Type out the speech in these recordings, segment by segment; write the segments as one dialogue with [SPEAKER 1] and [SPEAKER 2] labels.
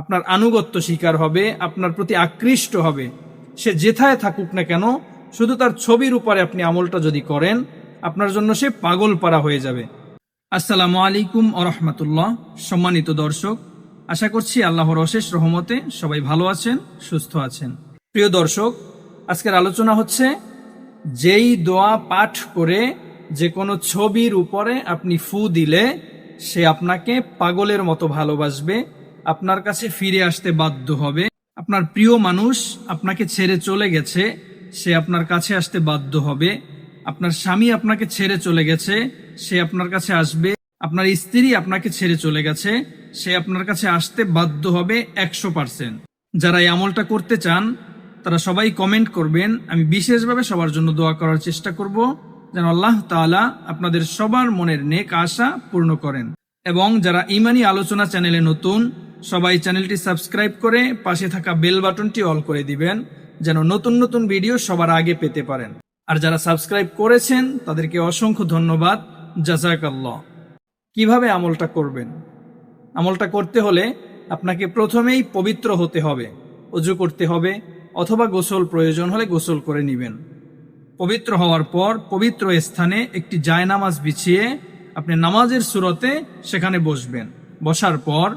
[SPEAKER 1] আপনার আনুগত্য শিকার হবে, আপনার প্রতি আকৃষ্ট হবে। সে যেথায় থাকুক না কেন, শুধু তার ছবির উপরে আপনি আমলটা যদি করেন, আপনার জন্য সে পাগল পারা হয়ে যাবে। আসসালামু আলাইকুম আরহামতুল্লাহ সম্মানিত দর্শক, আশা করছি আল্লাহর অশেষ রহমতে সবাই ভালো আছেন, সুস্থ আছেন। প্রিয় দর্শক, আজকের আলোচনা হচ্ছে, যেই দোয়া পাঠ করে যে কোনো ছবির উপরে আপনি ফু দিলে সে আপনাকে পাগলের মতো ভালোবাসবে আপনার কাছে ফিরে আসতে বাধ্য হবে। আপনার প্রিয় মানুষ আপনাকে ছেড়ে চলে গেছে, সে আপনার কাছে আসতে বাধ্য হবে। আপনার স্বামী আপনাকে ছেড়ে চলে গেছে, সে আপনার কাছে আসবে। আপনার স্ত্রী আপনাকে ছেড়ে চলে গেছে, সে আপনার কাছে আসতে বাধ্য হবে একশো পার্সেন্ট। যারা এই আমলটা করতে চান, তারা সবাই কমেন্ট করবেন। আমি বিশেষভাবে সবার জন্য দোয়া করার চেষ্টা করব, যেন আল্লাহ তাআলা আপনাদের সবার মনের নেক আশা পূর্ণ করেন। এবং যারা ইমানি আলোচনা চ্যানেলে নতুন সবাই চ্যানেলটি সাবস্ক্রাইব করে পাশে থাকা বেল বাটনটি অল করে দিবেন, যেন নতুন নতুন ভিডিও সবার আগে পেতে পারেন। আর যারা সাবস্ক্রাইব করেছেন, তাদেরকে অসংখ্য ধন্যবাদ। জাজাকাল্লাহ। কীভাবে আমলটা করবেন? আমলটা করতে হলে আপনাকে প্রথমেই পবিত্র হতে হবে, অজু করতে হবে, অথবা গোসল প্রয়োজন হলে গোসল করে নেবেন। পবিত্র হওয়ার পর পবিত্র স্থানে একটি জায়নামাজ বিছিয়ে আপনি নামাজের সুরতে সেখানে বসবেন। বসার পর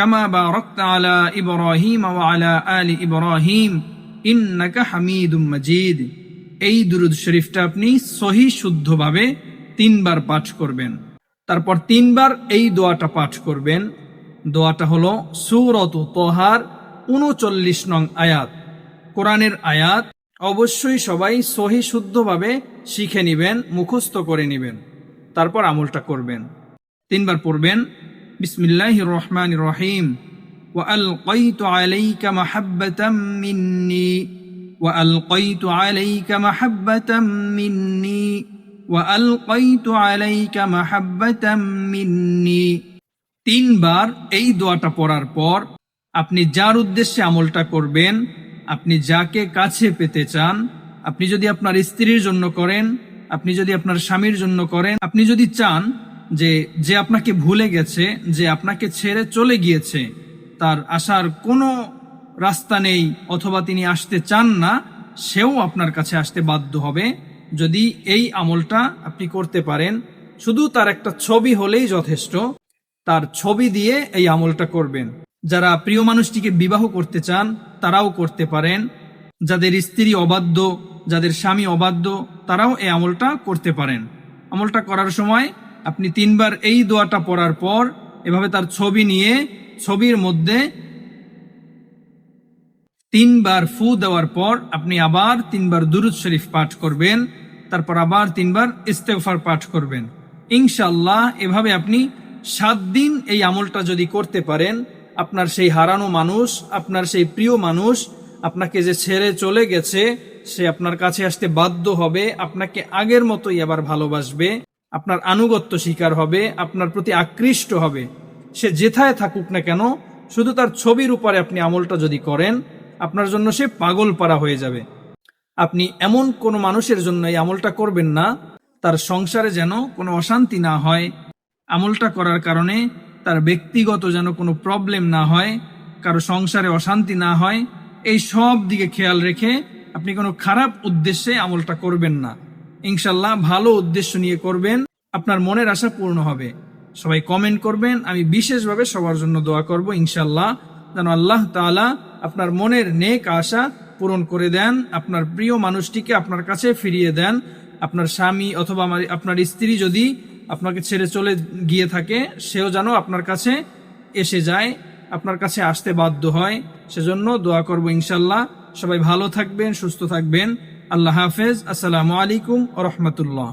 [SPEAKER 1] কামা বা রক্তা আলা ইব্রাহিম আলা আলী ইব্রাহিম ইন্নাকা হামিদুম মজিদ এই দুরুদ শরীফটা আপনি সহি শুদ্ধভাবে তিনবার পাঠ করবেন। তারপর তিনবার এই দোয়াটা পাঠ করবেন। দোয়াটা হলো সুরত তোহার উনচল্লিশ নং আয়াত। কোরআনের আয়াত অবশ্যই সবাই সহি শুদ্ধভাবে শিখে নেবেন, মুখস্থ করে নেবেন। তারপর আমলটা করবেন। তিনবার পড়বেন বিসমিল্লাহ রহমান রহিম وألقيت عليك محبة مني وألقيت عليك محبة مني وألقيت عليك محبة مني তিনবার এই দোয়াটা পড়ার পর আপনি যার উদ্দেশ্যে আমলটা করবেন আপনি যাকে কাছে পেতে চান আপনি যদি আপনার স্ত্রীর জন্য করেন আপনি যদি আপনার স্বামীর জন্য করেন আপনি যদি চান যে যে আপনাকে ভুলে গেছে, যে আপনাকে ছেড়ে চলে গিয়েছে, তার আসার কোনো রাস্তা নেই অথবা তিনি আসতে চান না, সেও আপনার কাছে আসতে বাধ্য হবে। যদি এই আমলটা আপনি করতে পারেন, শুধু তার একটা ছবি হলেই যথেষ্ট। তার ছবি দিয়ে এই আমলটা করবেন। যারা প্রিয় মানুষটিকে বিবাহ করতে চান, তারাও করতে পারেন। যাদের স্ত্রী অবাধ্য, যাদের স্বামী অবাধ্য, তারাও এই আমলটা করতে পারেন। আমলটা করার সময় আপনি তিনবার এই দোয়াটা পড়ার পর এভাবে তার ছবি নিয়ে ছবির মধ্যে তিনবার ফু দেওয়ার পর আপনি আবার তিনবার দুরুদ শরীফ পাঠ করবেন, তারপর আবার তিনবার ইস্তেফার পাঠ করবেন। ইনশাল্লাহ এভাবে আপনি সাত দিন এই আমলটা যদি করতে পারেন, আপনার সেই হারানো মানুষ, আপনার সেই প্রিয় মানুষ, আপনাকে যে ছেড়ে চলে গেছে, সে আপনার কাছে আসতে বাধ্য হবে, আপনাকে আগের মতোই আবার ভালোবাসবে। আপনার আনুগত্য শিকার হবে, আপনার প্রতি আকৃষ্ট হবে। সে যেথায় থাকুক না কেন, শুধু তার ছবির উপরে আপনি আমলটা যদি করেন, আপনার জন্য সে পাগল পারা হয়ে যাবে। আপনি এমন কোনো মানুষের জন্য এই আমলটা করবেন না, তার সংসারে যেন কোনো অশান্তি না হয়। আমলটা করার কারণে তার ব্যক্তিগত যেন কোনো প্রবলেম না হয়, কারও সংসারে অশান্তি না হয়, এই সব দিকে খেয়াল রেখে আপনি কোনো খারাপ উদ্দেশ্যে আমলটা করবেন না। ইনশাল্লাহ ভালো উদ্দেশ্য নিয়ে করবেন। আপনার মনের আশা পূর্ণ হবে। সবাই কমেন্ট করবেন, আমি বিশেষভাবে সবার জন্য দোয়া করব ইনশাল্লাহ যেন আল্লাহ তাআলা আপনার মনের নেক আশা পূরণ করে দেন, আপনার প্রিয় মানুষটিকে আপনার কাছে ফিরিয়ে দেন। আপনার স্বামী অথবা আমার, আপনার স্ত্রী যদি আপনাকে ছেড়ে চলে গিয়ে থাকে, সেও যেন আপনার কাছে এসে যায়, আপনার কাছে আসতে বাধ্য হয়। সেজন্য দোয়া করব ইনশাল্লাহ সবাই ভালো থাকবেন, সুস্থ থাকবেন। আল্লাহ হাফেজ। আসসালামু আলাইকুম রহমতুল্লাহ।